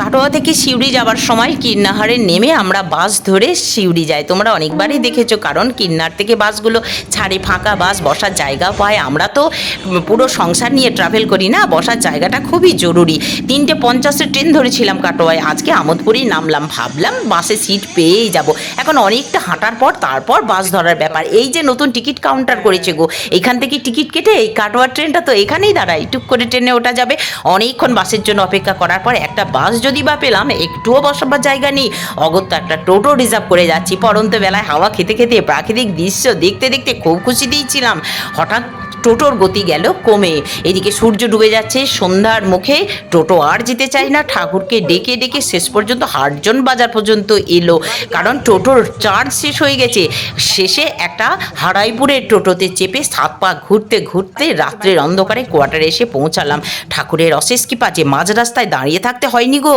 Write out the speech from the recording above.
কাটোয়া থেকে সিউড়ি যাবার সময় কিন্নাহারে নেমে আমরা বাস ধরে সিউড়ি যাই। তোমরা অনেকবারই দেখেছ, কারণ কিন্নার থেকে বাসগুলো ছাড়ে, ফাঁকা বাস, বসার জায়গা পায়। আমরা তো পুরো সংসার নিয়ে ট্রাভেল করি না, বসার জায়গাটা খুবই জরুরি। তিনটে পঞ্চাশের ট্রেন ধরেছিলাম কাটোয়ায়, আজকে আমোদপুরেই নামলাম। ভাবলাম বাসে সিট পেয়েই যাব। এখন অনেকটা হাঁটার পর তারপর বাস ধরার ব্যাপার। এই যে নতুন টিকিট কাউন্টার করেছে গো, এখান থেকে টিকিট কেটে এই কাটোয়ার ট্রেনটা তো এখানেই দাঁড়ায়। টুক করে ট্রেনে ওঠা যাবে। অনেকক্ষণ বাসের জন্য অপেক্ষা করার পর একটা বাস যদি বা পেলাম, একটুও বসাবার জায়গা নেই। অগত্যা একটা টোটো রিজার্ভ করে যাচ্ছি। পরন্ত বেলায় হাওয়া খেতে খেতে প্রাকৃতিক দৃশ্য দেখতে দেখতে খুব খুশি দিয়েছিলাম। হঠাৎ টোটোর গতি গেল কমে। এদিকে সূর্য ডুবে যাচ্ছে, সন্ধ্যার মুখে টোটো আর যেতে চাই না। ঠাকুরকে ডেকে ডেকে শেষ পর্যন্ত হাটজন বাজার পর্যন্ত এলো। কারণ টোটোর চার্জ শেষ হয়ে গেছে। শেষে একটা হারাইপুরের টোটোতে চেপে সাত পা ঘুরতে ঘুরতে রাত্রের অন্ধকারে কোয়ার্টারে এসে পৌঁছালাম। ঠাকুরের অশেষ কৃপা যে মাঝ রাস্তায় দাঁড়িয়ে থাকতে হয়নি গো।